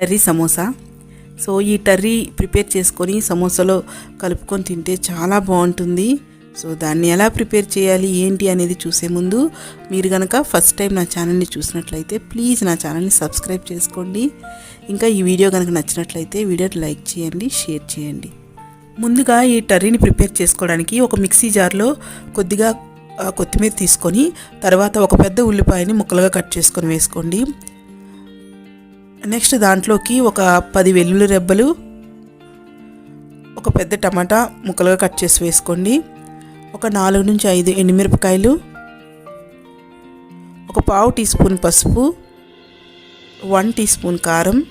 టర్రీ samosa. So ఈ టర్రీ prepare చేసుకొని సమోసాలో కలుపుకొని తింటే చాలా బాగుంటుంది. సో దాన్ని ఎలా ప్రిపేర్ చేయాలి ఏంటి అనేది చూసే ముందు మీరు కనుక ఫస్ట్ టైం నా ఛానల్ని చూసినట్లయితే ప్లీజ్ నా ఛానల్ని సబ్స్క్రైబ్ చేసుకోండి. ఇంకా ఈ వీడియో కనుక నచ్చినట్లయితే వీడియోని లైక్ చేయండి షేర్ చేయండి. ముందుగా ఈ టర్రీని ప్రిపేర్ చేసుకోవడానికి ఒక మిక్సీ జార్లో కొద్దిగా కొత్తిమీర తీసుకొని తర్వాత ఒక పెద్ద ఉల్లిపాయని ముక్కలుగా కట్ చేసుకొని వేసుకోండి. నెక్స్ట్ దాంట్లోకి ఒక పది వెల్లుల్లి రెబ్బలు ఒక పెద్ద టమాటా ముక్కలుగా కట్ చేసి వేసుకోండి. ఒక నాలుగు నుంచి ఐదు ఎండుమిరపకాయలు ఒక పావు టీ స్పూన్ పసుపు వన్ టీ స్పూన్ కారం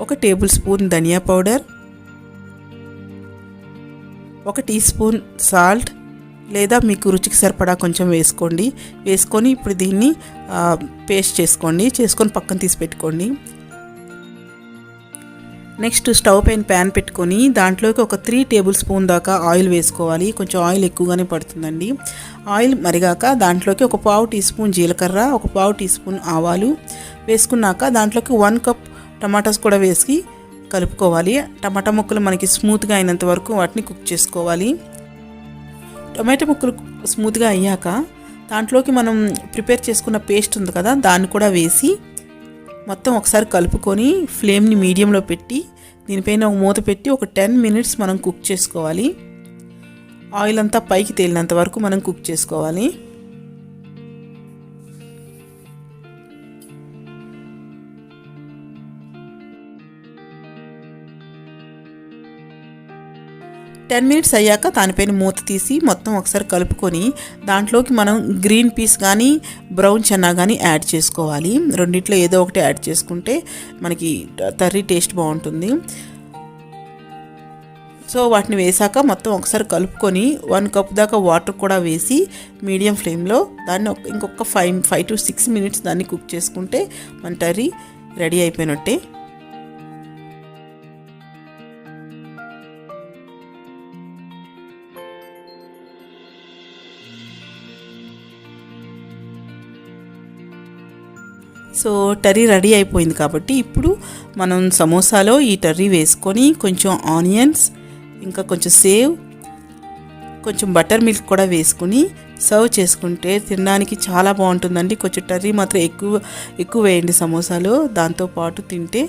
ఒక టేబుల్ స్పూన్ ధనియా పౌడర్ ఒక టీ స్పూన్ సాల్ట్ లేదా మీకు రుచికి సరిపడా కొంచెం వేసుకోండి. వేసుకొని ఇప్పుడు దీన్ని పేస్ట్ చేసుకోండి. చేసుకొని పక్కన తీసి పెట్టుకోండి. నెక్స్ట్ స్టవ్ పైన ప్యాన్ పెట్టుకొని దాంట్లోకి ఒక త్రీ టేబుల్ స్పూన్ దాకా ఆయిల్ వేసుకోవాలి. కొంచెం ఆయిల్ ఎక్కువగానే పడుతుందండి. ఆయిల్ మరిగాక దాంట్లోకి ఒక పావు టీ స్పూన్ జీలకర్ర ఒక పావు టీ స్పూన్ ఆవాలు వేసుకున్నాక దాంట్లోకి వన్ కప్ టమాటాస్ కూడా వేసి కలుపుకోవాలి. టమాటా ముక్కలు మనకి స్మూత్గా అయినంత వరకు వాటిని కుక్ చేసుకోవాలి. టొమాటో ముక్కలు స్మూత్గా అయ్యాక దాంట్లోకి మనం ప్రిపేర్ చేసుకున్న పేస్ట్ ఉంది కదా దాన్ని కూడా వేసి మొత్తం ఒకసారి కలుపుకొని ఫ్లేమ్ని మీడియంలో పెట్టి దీనిపైన ఒక మూత పెట్టి ఒక టెన్ మినిట్స్ మనం కుక్ చేసుకోవాలి. ఆయిల్ అంతా పైకి తేలినంత వరకు మనం కుక్ చేసుకోవాలి. టెన్ మినిట్స్ అయ్యాక దానిపైన మూత తీసి మొత్తం ఒకసారి కలుపుకొని దాంట్లోకి మనం గ్రీన్ పీస్ కానీ బ్రౌన్ చెన్నా కానీ యాడ్ చేసుకోవాలి. రెండిట్లో ఏదో ఒకటి యాడ్ చేసుకుంటే మనకి కర్రీ టేస్ట్ బాగుంటుంది. సో వాటిని వేసాక మొత్తం ఒకసారి కలుపుకొని వన్ కప్ దాకా వాటర్ కూడా వేసి మీడియం ఫ్లేమ్లో దాన్ని ఇంకొక five five to six minutes దాన్ని కుక్ చేసుకుంటే మన కర్రీ రెడీ అయిపోయినట్టే. సో టర్రీ రెడీ అయిపోయింది కాబట్టి ఇప్పుడు మనం సమోసాలో ఈ టర్రీ వేసుకొని కొంచెం ఆనియన్స్ ఇంకా కొంచెం సేవ్ కొంచెం బటర్ మిల్క్ కూడా వేసుకుని సర్వ్ చేసుకుంటే తినడానికి చాలా బాగుంటుందండి. కొంచెం టర్రీ మాత్రం ఎక్కువ ఎక్కువ వేయండి సమోసాలో. దాంతోపాటు తింటే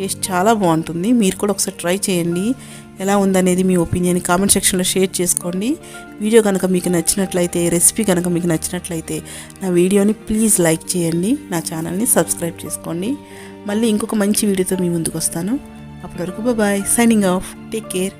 టేస్ట్ చాలా బాగుంటుంది. మీరు కూడా ఒకసారి ట్రై చేయండి. ఎలా ఉందనేది మీ ఒపీనియన్ కామెంట్ సెక్షన్లో షేర్ చేసుకోండి. వీడియో కనుక మీకు నచ్చినట్లయితే రెసిపీ కనుక మీకు నచ్చినట్లయితే నా వీడియోని ప్లీజ్ లైక్ చేయండి. నా ఛానల్ని సబ్స్క్రైబ్ చేసుకోండి. మళ్ళీ ఇంకొక మంచి వీడియోతో మీ ముందుకు వస్తాను. అప్పటి వరకు bye signing off take care